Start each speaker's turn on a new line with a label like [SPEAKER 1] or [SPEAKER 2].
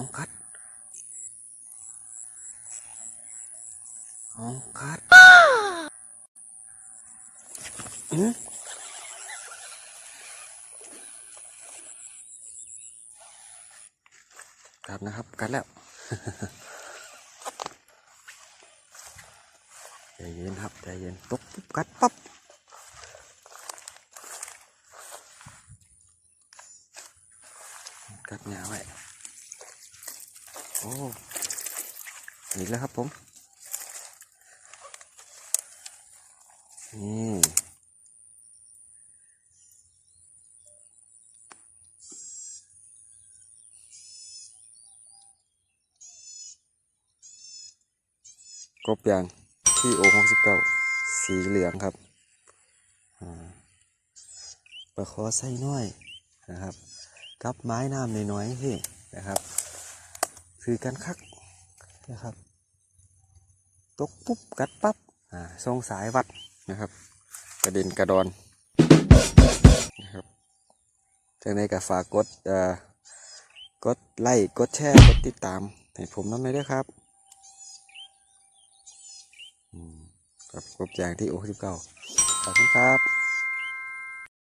[SPEAKER 1] angkat. Angkat. กัดนะครับ กัดแล้วใจเย็นครับใจเย็นตกปุ๊บกัดปั๊บกัดหงาไว้โอ้อีกแล้วครับผมนี่ กบยางที่โอหกสิบเก้าสีเหลืองครับปลาคอไส้น้อยนะครับ กับไม้น้ำน้อยๆที่นะครับ คือกันคักนะครับ ตกปุ๊บกัดปั๊บอ่าทรงสายวัดนะครับ กระเด็นกระดอนนะครับจากในกับฝากกดกดไลค์กดแชร์กดติดตามให้ผมน้ำเลยด้วยครับ กับกบยางที่โอสิบเก้าขอบคุณครับ